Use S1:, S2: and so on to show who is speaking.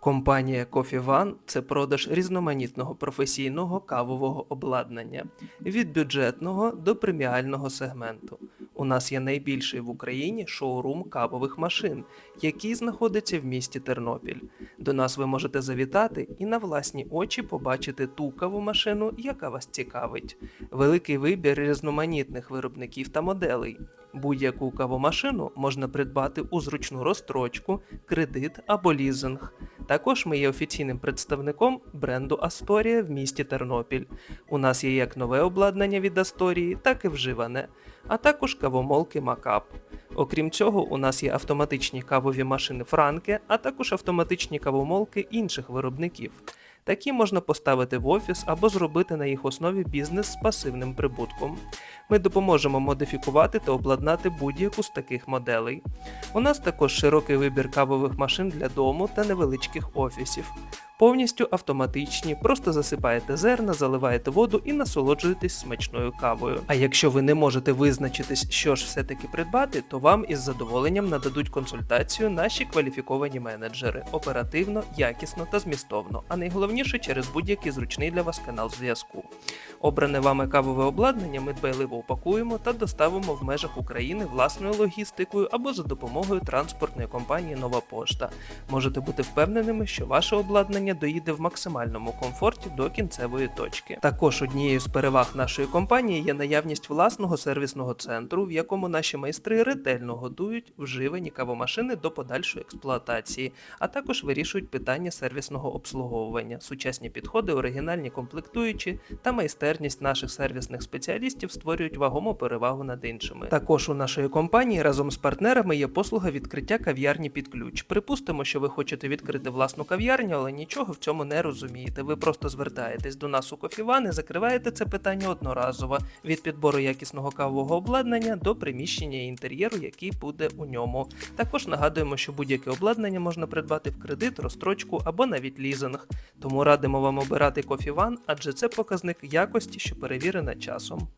S1: Компанія Coffee One – це продаж різноманітного професійного кавового обладнання від бюджетного до преміального сегменту. У нас є найбільший в Україні шоурум кавових машин, який знаходиться в місті Тернопіль. До нас ви можете завітати і на власні очі побачити ту кавомашину, яка вас цікавить. Великий вибір різноманітних виробників та моделей. Будь-яку кавомашину можна придбати у зручну розстрочку, кредит або лізинг. Також ми є офіційним представником бренду Асторія в місті Тернопіль. У нас є як нове обладнання від Асторії, так і вживане, а також кавомолки Макап. Окрім цього, у нас є автоматичні кавові машини Франке, а також автоматичні кавомолки інших виробників. Такі можна поставити в офіс або зробити на їх основі бізнес з пасивним прибутком. Ми допоможемо модифікувати та обладнати будь-яку з таких моделей. У нас також широкий вибір кавових машин для дому та невеличких офісів. Повністю автоматичні, просто засипаєте зерна, заливаєте воду і насолоджуєтесь смачною кавою. А якщо ви не можете визначитись, що ж все-таки придбати, то вам із задоволенням нададуть консультацію наші кваліфіковані менеджери оперативно, якісно та змістовно, а найголовніше через будь-який зручний для вас канал зв'язку. Обране вами кавове обладнання ми дбайливо упакуємо та доставимо в межах України власною логістикою або за допомогою транспортної компанії Нова Пошта. Можете бути впевненими, що ваше обладнання доїде в максимальному комфорті до кінцевої точки. Також однією з переваг нашої компанії є наявність власного сервісного центру, в якому наші майстри ретельно готують вживані кавомашини до подальшої експлуатації, а також вирішують питання сервісного обслуговування, сучасні підходи, оригінальні комплектуючі та майстерність наших сервісних спеціалістів створюють вагому перевагу над іншими. Також у нашої компанії разом з партнерами є послуга відкриття кав'ярні під ключ. Припустимо, що ви хочете відкрити власну кав'ярню, але нічого в цьому не розумієте. Ви просто звертаєтесь до нас у кофіван і закриваєте це питання одноразово від підбору якісного кавового обладнання до приміщення і інтер'єру, який буде у ньому. Також нагадуємо, що будь-яке обладнання можна придбати в кредит, розстрочку або навіть лізинг. Тому радимо вам обирати кофіван, адже це показник якості, що перевірена часом.